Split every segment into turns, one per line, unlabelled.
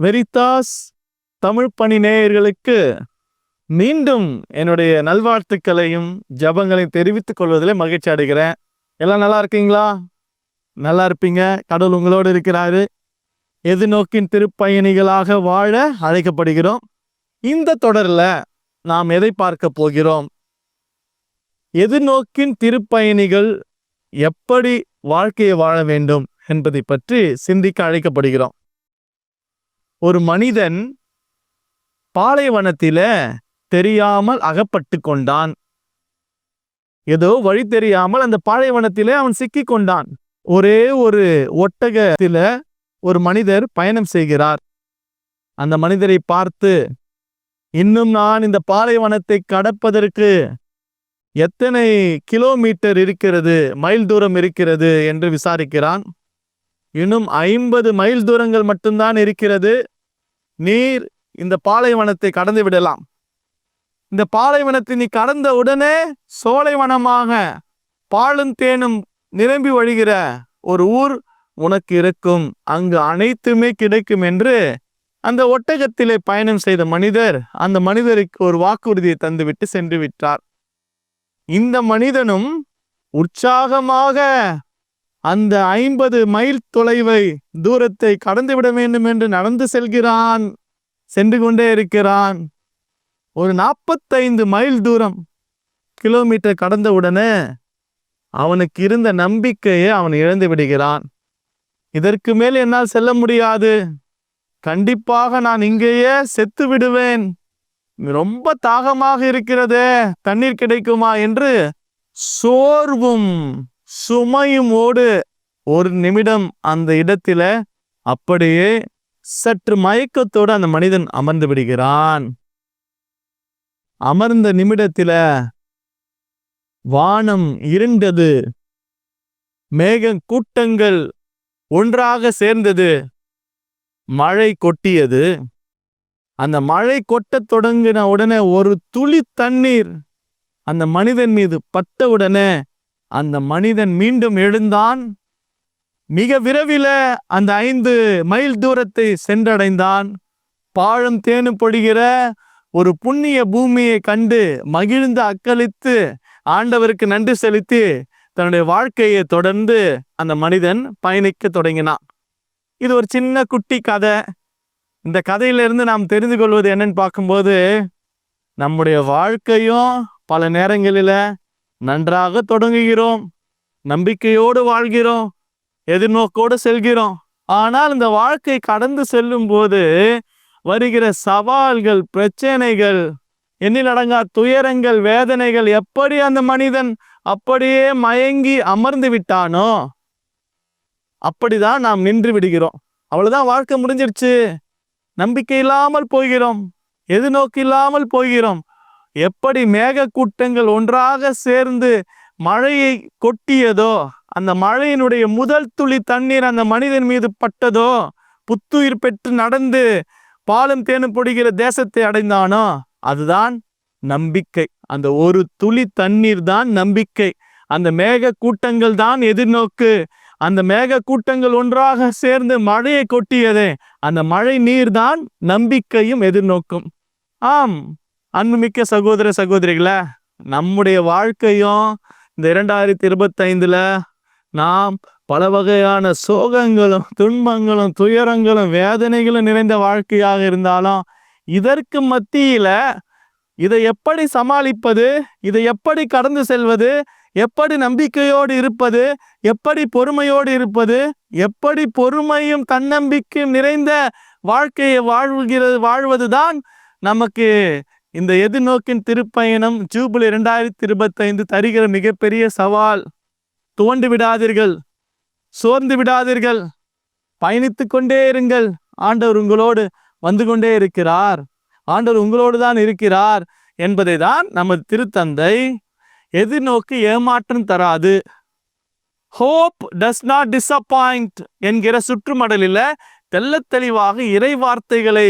Veritas Tamil பணி நேயர்களுக்கு மீண்டும் என்னுடைய நல்வாழ்த்துக்களையும் ஜபங்களையும் தெரிவித்துக் கொள்வதில் மகிழ்ச்சி அடைகிறேன். எல்லாம் நல்லா இருக்கீங்களா? நல்லா இருப்பீங்க. கடவுள் உங்களோடு இருக்கிறாரு. எது நோக்கின் திருப்பயணிகளாக வாழ அழைக்கப்படுகிறோம். இந்த தொடரில் நாம் எதை பார்க்க போகிறோம்? எதிர்நோக்கின் திருப்பயணிகள் எப்படி வாழ்க்கையை வாழ வேண்டும் என்பதை பற்றி சிந்திக்க அழைக்கப்படுகிறோம். ஒரு மனிதன் பாலைவனத்தில் தெரியாமல் அகப்பட்டு கொண்டான். ஏதோ வழி தெரியாமல் அந்த பாலைவனத்திலே அவன் சிக்கி கொண்டான். ஒரே ஒரு ஒட்டகத்தில ஒரு மனிதர் பயணம் செய்கிறார். அந்த மனிதரை பார்த்து இன்னும் நான் இந்த பாலைவனத்தை கடப்பதற்கு எத்தனை கிலோமீட்டர் இருக்கிறது மைல் தூரம் இருக்கிறது? என்று விசாரிக்கிறான். இன்னும் ஐம்பது மைல் தூரங்கள் மட்டும்தான் இருக்கிறது. நீர் இந்த பாலைவனத்தை கடந்து விடலாம். இந்த பாலைவனத்தை நீ கடந்த உடனே சோலைவனமாக பாலும் தேனும் நிரம்பி வழிகிற ஒரு ஊர் உனக்கு இருக்கும். அங்கு அனைத்துமே கிடைக்கும் என்று அந்த ஒட்டகத்திலே பயணம் செய்த மனிதர் அந்த மனிதருக்கு ஒரு வாக்குறுதியை தந்துவிட்டு சென்று விட்டார். இந்த மனிதனும் உற்சாகமாக அந்த ஐம்பது மைல் தொலைவை தூரத்தை கடந்து விட வேண்டும் என்று நடந்து செல்கிறான் சென்று கொண்டே இருக்கிறான். ஒரு நாற்பத்தைந்து மைல் தூரம் கிலோமீட்டர் கடந்த உடனே அவனுக்கு இருந்த நம்பிக்கையை அவன் இழந்து விடுகிறான். இதற்கு மேல் என்னால் செல்ல முடியாது. கண்டிப்பாக நான் இங்கேயே செத்து விடுவேன். ரொம்ப தாகமாக இருக்கிறதே தண்ணீர் கிடைக்குமா என்று சோர்வும் சுமையும் ஓடு ஒரு நிமிடம் அந்த இடத்தில அப்படியே சற்று மயக்கத்தோடு அந்த மனிதன் அமர்ந்து விடுகிறான். அமர்ந்த நிமிடத்தில வானம் இருண்டது. மேக கூட்டங்கள் ஒன்றாக சேர்ந்தது. மழை கொட்டியது. அந்த மழை கொட்டத் தொடங்கின உடனே ஒரு துளி தண்ணீர் அந்த மனிதன் மீது பட்ட உடனே அந்த மனிதன் மீண்டும் எழுந்தான். மிக விரைவில அந்த ஐந்து மைல் தூரத்தை சென்றடைந்தான். பாழம் தேனு பொடுகிற ஒரு புண்ணிய பூமியை கண்டு மகிழ்ந்து அக்களித்து ஆண்டவருக்கு நன்றி செலுத்தி தன்னுடைய வாழ்க்கையை தொடர்ந்து அந்த மனிதன் பயணிக்க தொடங்கினான். இது ஒரு சின்ன குட்டி கதை. இந்த கதையிலிருந்து நாம் தெரிந்து கொள்வது என்னன்னு பார்க்கும்போது நம்முடைய வாழ்க்கையும் பல நேரங்களில் நன்றாக தொடங்குகிறோம். நம்பிக்கையோடு வாழ்கிறோம். எதிர்நோக்கோடு செல்கிறோம். ஆனால் இந்த வாழ்க்கை கடந்து செல்லும் போது வருகிற சவால்கள் பிரச்சனைகள் எண்ணில் அடங்கா துயரங்கள் வேதனைகள் எப்படி அந்த மனிதன் அப்படியே மயங்கி அமர்ந்து விட்டானோ அப்படிதான் நாம் நின்று விடுகிறோம். அவ்வளவுதான் வாழ்க்கை முடிஞ்சிருச்சு. நம்பிக்கை இல்லாமல் போகிறோம். எதிர்நோக்கு இல்லாமல் போகிறோம். எப்படி மேக கூட்டங்கள் ஒன்றாக சேர்ந்து மழையை கொட்டியதோ அந்த மழையினுடைய முதல் துளி தண்ணீர் அந்த மனிதன் மீது பட்டதோ புத்துயிர் பெற்று நடந்து பாலும் தேனும் பொடிகிற தேசத்தை அடைந்தானோ? அதுதான் நம்பிக்கை. அந்த ஒரு துளி தண்ணீர் தான் நம்பிக்கை. அந்த மேக கூட்டங்கள் தான் எதிர்நோக்கு. அந்த மேக கூட்டங்கள் ஒன்றாக சேர்ந்து மழையை கொட்டியதே. அந்த மழை நீர் தான் நம்பிக்கையும் எதிர்நோக்கும். ஆம் அன்புமிக்க சகோதர சகோதரிகளே நம்முடைய வாழ்க்கையும் இந்த இரண்டாயிரத்தி இருபத்தைந்துல நாம் பல வகையான சோகங்களும் துன்பங்களும் துயரங்களும் வேதனைகளும் நிறைந்த வாழ்க்கையாக இருந்தாலும் இதற்கு மத்தியில் இதை எப்படி சமாளிப்பது இதை எப்படி கடந்து செல்வது எப்படி நம்பிக்கையோடு இருப்பது எப்படி பொறுமையோடு இருப்பது எப்படி பொறுமையும் தன்னம்பிக்கையும் நிறைந்த வாழ்க்கையை வாழ்வுகிறது வாழ்வதுதான் நமக்கு இந்த எதிர்நோக்கின் திருப்பயணம். ஜூபிலி இரண்டாயிரத்தி இருபத்தைந்து தருகிற மிகப்பெரிய சவால். துவண்டு விடாதீர்கள். சோர்ந்து விடாதீர்கள். பயணித்து கொண்டே இருங்கள். ஆண்டவர் உங்களோடு வந்து கொண்டே இருக்கிறார். ஆண்டவர் உங்களோடு தான் இருக்கிறார் என்பதை தான் நமது திருத்தந்தை எதிர்நோக்கு ஏமாற்றம் தராது. ஹோப் டஸ் நாட் டிசப்பாயிண்ட் என்கிற சுற்றுமடலில் தெல்ல தெளிவாக இறை வார்த்தைகளை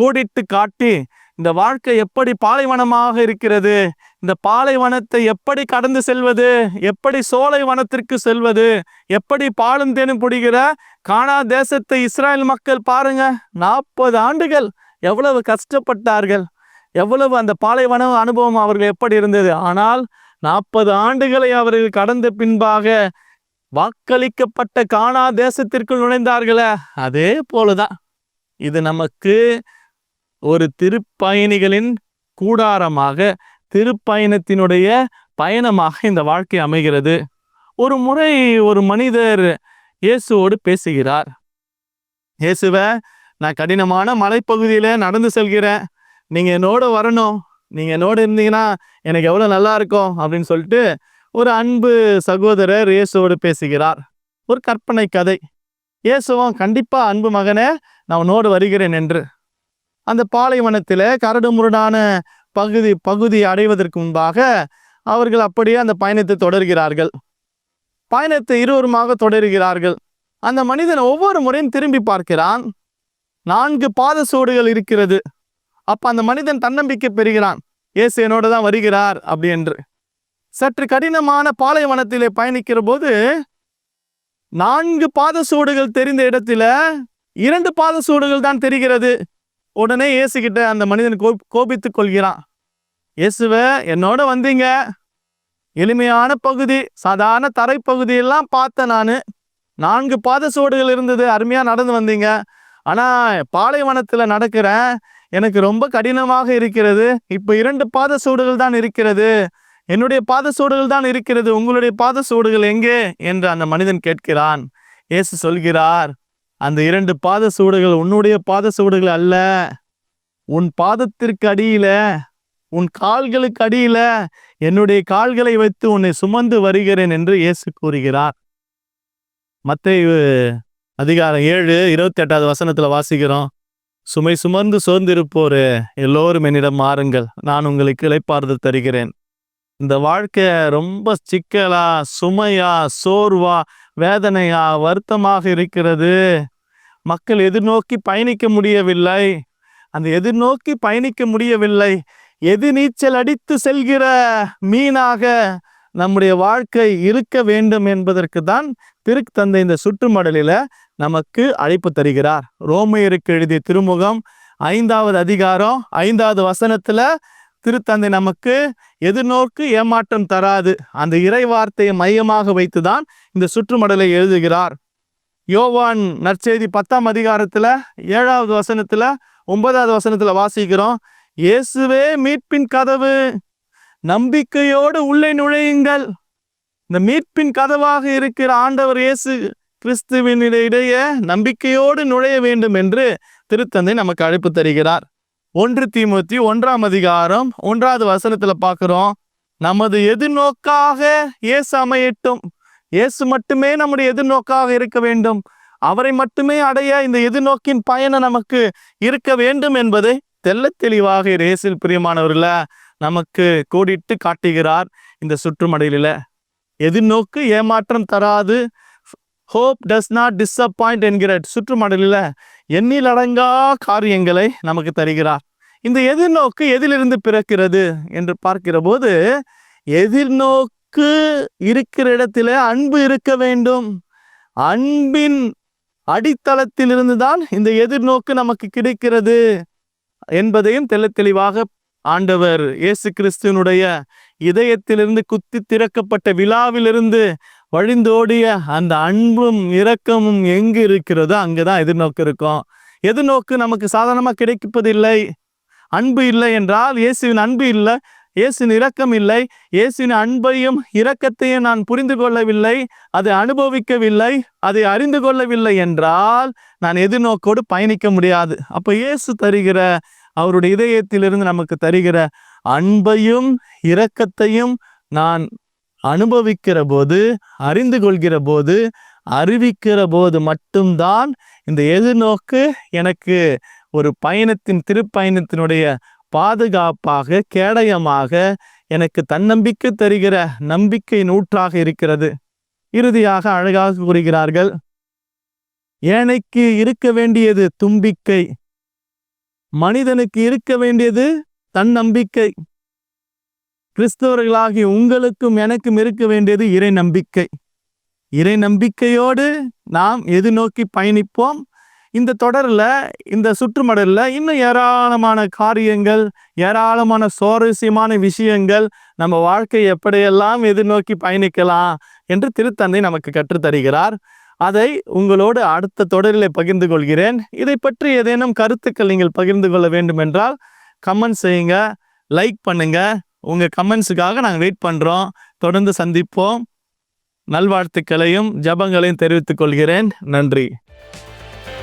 கோடிட்டு காட்டி இந்த வாழ்க்கை எப்படி பாலைவனமாக இருக்கிறது இந்த பாலைவனத்தை எப்படி கடந்து செல்வது? எப்படி சோலை வனத்திற்கு செல்வது? எப்படி பாலும் தேனும் பிடிக்கிற கானா தேசத்தை இஸ்ராயல் மக்கள் பாருங்க நாற்பது ஆண்டுகள் எவ்வளவு கஷ்டப்பட்டார்கள். எவ்வளவு அந்த பாலைவன அனுபவம் அவர்கள் எப்படி இருந்தது? ஆனால் நாற்பது ஆண்டுகளை அவர்கள் கடந்த பின்பாக வாக்களிக்கப்பட்ட கானா தேசத்திற்குள் நுழைந்தார்களே அதே போலதான். இது நமக்கு ஒரு திருப்பயணிகளின் கூடாரமாக திருப்பயணத்தினுடைய பயணமாக இந்த வாழ்க்கை அமைகிறது. ஒரு முறை ஒரு மனிதர் இயேசுவோடு பேசுகிறார். இயேசுவ நான் கடினமான மலைப்பகுதியில் நடந்து செல்கிறேன். நீங்கள் என்னோட வரணும். நீங்கள் என்னோட இருந்தீங்கன்னா எனக்கு எவ்வளோ நல்லா இருக்கும் அப்படின்னு சொல்லிட்டு ஒரு அன்பு சகோதரர் இயேசுவோடு பேசுகிறார். ஒரு கற்பனை கதை. இயேசுவன் கண்டிப்பாக அன்பு மகனே நான் உன்னோடு வருகிறேன் என்று. அந்த பாலைவனத்தில் கரடு முரடான பகுதி பகுதி அடைவதற்கு முன்பாக அவர்கள் அப்படியே அந்த பயணத்தை தொடர்கிறார்கள். பயணத்தை இருவருமாக தொடர்கிறார்கள். அந்த மனிதன் ஒவ்வொரு முறையும் திரும்பி பார்க்கிறான். நான்கு பாதசோடுகள் இருக்கிறது. அப்ப அந்த மனிதன் தன்னம்பிக்கை பெறுகிறான். இயேசு என்னோட தான் வருகிறார் அப்படி என்று சற்று கடினமான பாலைவனத்திலே பயணிக்கிற போது நான்கு பாதசூடுகள் தெரிந்த இடத்துல இரண்டு பாதசூடுகள் தான் தெரிகிறது. உடனே இயேசு கிட்ட அந்த மனிதன் கோ கோபித்து கொள்கிறான். இயேசுவ என்னோட வந்தீங்க. எளிமையான பகுதி சாதாரண தரைப்பகுதியெல்லாம் பார்த்தேன் நான். நான்கு பாத சுவடுகள் இருந்தது அருமையாக நடந்து வந்தீங்க. ஆனால் பாலைவனத்தில் நடக்கிறேன் எனக்கு ரொம்ப கடினமாக இருக்கிறது. இப்போ இரண்டு பாத சூடுகள் தான் இருக்கிறது. என்னுடைய பாதசோடுகள் தான் இருக்கிறது. உங்களுடைய பாத சூடுகள் எங்கே? என்று அந்த மனிதன் கேட்கிறான். இயேசு சொல்கிறார் அந்த இரண்டு பாத சூடுகள் உன்னுடைய பாத சூடுகள் அல்ல. உன் பாதத்திற்கு அடியில உன் கால்களுக்கு அடியில என்னுடைய கால்களை வைத்து உன்னை சுமந்து வருகிறேன் என்று இயேசு கூறுகிறார். மத்தேயு அதிகாரம் ஏழு இருபத்தி எட்டாவது வசனத்துல வாசிக்கிறோம். சுமை சுமந்து சோர்ந்திருப்போரு எல்லோரும் என்னிடம் மாறுங்கள் நான் உங்களுக்கு இளைப்பாறுதல் தருகிறேன். இந்த வாழ்க்கை ரொம்ப சிக்கலா சுமையா சோர்வா வேதனையா வருத்தமாக இருக்கிறது. மக்கள் எதிர்நோக்கி பயணிக்க முடியவில்லை. அந்த எதிர்நோக்கி பயணிக்க முடியவில்லை. எதிர்நீச்சல் அடித்து செல்கிற மீனாக நம்முடைய வாழ்க்கை இருக்க வேண்டும் என்பதற்கு தான் திருத்தந்தை இந்த சுற்றுமடலில் நமக்கு அழைப்பு தருகிறார். ரோமையருக்கு எழுதிய திருமுகம் ஐந்தாவது அதிகாரம் ஐந்தாவது வசனத்தில் திருத்தந்தை நமக்கு எதிர்நோக்கு ஏமாற்றம் தராது. அந்த இறை வார்த்தையை மையமாக வைத்துதான் இந்த சுற்றுமடலை எழுதுகிறார். யோவான் நற்செய்தி பத்தாம் அதிகாரத்தில் ஏழாவது வசனத்தில் ஒன்பதாவது வசனத்தில் வாசிக்கிறோம். இயேசுவே மீட்பின் கதவு நம்பிக்கையோடு உள்ளே நுழையுங்கள். இந்த மீட்பின் கதவாக இருக்கிற ஆண்டவர் இயேசு கிறிஸ்துவினிடையே நம்பிக்கையோடு நுழைய வேண்டும் என்று திருத்தந்தை நமக்கு அழைப்பு தருகிறார். ஒன்று தீமூத்தி ஒன்றாம் அதிகாரம் ஒன்றாவது வசனத்தில் பார்க்குறோம். நமது எதிர்நோக்காக இயேசு அமையட்டும். இயேசு மட்டுமே நம்முடைய எதிர்நோக்காக இருக்க வேண்டும். அவரை மட்டுமே அடைய இந்த எதிர்நோக்கின் பயணம் நமக்கு இருக்க வேண்டும் என்பதை தெல்ல தெளிவாக இயேசில் பிரியமானவர்கள நமக்கு கூடிட்டு காட்டுகிறார் இந்த சுற்றுமடையில. எதிர்நோக்கு ஏமாற்றம் தராது. ஹோப் டஸ் நாட் டிசப்பாயிண்ட் என்கிற சுற்றுமடலில் எண்ணிலடங்கா காரியங்களை நமக்கு தருகிறார். இந்த எதிர்நோக்கு எதிலிருந்து பிறக்கிறது என்று பார்க்கிற போது எதிர்நோக்கு இருக்கிற இடத்துல அன்பு இருக்க வேண்டும். அன்பின் அடித்தளத்திலிருந்து தான் இந்த எதிர்நோக்கு நமக்கு கிடைக்கிறது என்பதையும் தெள்ள தெளிவாக ஆண்டவர் இயேசு கிறிஸ்துவனுடைய இதயத்திலிருந்து குத்தி திறக்கப்பட்ட விழாவிலிருந்து வழிந்தோடிய அந்த அன்பும் இரக்கமும் எங்கு இருக்கிறதோ அங்குதான் எதிர்நோக்கு இருக்கும். எதிர்நோக்கு நமக்கு சாதாரணமாக கிடைப்பதில்லை. அன்பு இல்லை என்றால் இயேசுவின் அன்பு இல்லை. இயேசின் இரக்கம் இல்லை இயேசின் அன்பையும் இரக்கத்தையும் நான் புரிந்து கொள்ளவில்லை அதை அனுபவிக்கவில்லை அதை அறிந்து கொள்ளவில்லை என்றால் நான் எதிர்நோக்கோடு பயணிக்க முடியாது. அப்போ இயேசு தருகிற அவருடைய இதயத்திலிருந்து நமக்கு தருகிற அன்பையும் இரக்கத்தையும் நான் அனுபவிக்கிற போது அறிந்து கொள்கிற போது அறிவிக்கிற போது மட்டும்தான் இந்த எதிர்நோக்கு எனக்கு ஒரு பயணத்தின் திருப்பயணத்தினுடைய பாதுகாப்பாக கேடயமாக எனக்கு தன்னம்பிக்கை தருகிற நம்பிக்கை நூற்றாக இருக்கிறது. இறுதியாக அழகாக கூறுகிறார்கள் ஏனைக்கு இருக்க வேண்டியது தும்பிக்கை மனிதனுக்கு இருக்க வேண்டியது தன்னம்பிக்கை. கிறிஸ்தவர்களாகிய உங்களுக்கும் எனக்கும் இருக்க வேண்டியது இறை நம்பிக்கை இறை நம்பிக்கையோடு நாம் எது நோக்கி பயணிப்போம்? இந்த தொடரில் இந்த சுற்றுமடலில் இன்னும் ஏராளமான காரியங்கள் ஏராளமான சுவாரஸ்யமான விஷயங்கள் நம்ம வாழ்க்கை எப்படியெல்லாம் எதிர்நோக்கி பயணிக்கலாம் என்று திருத்தந்தை நமக்கு கற்றுத்தருகிறார். அதை உங்களோடு அடுத்த தொடரில் பகிர்ந்து கொள்கிறேன். இதை பற்றி ஏதேனும் கருத்துக்கள் நீங்கள் பகிர்ந்து கொள்ள வேண்டும் என்றால் கமெண்ட் செய்யுங்க லைக் பண்ணுங்க. உங்கள் கமெண்ட்ஸுக்காக நாங்கள் வெயிட் பண்ணுறோம் தொடர்ந்து சந்திப்போம். நல்வாழ்த்துக்களையும் ஜபங்களையும் தெரிவித்துக் கொள்கிறேன். நன்றி.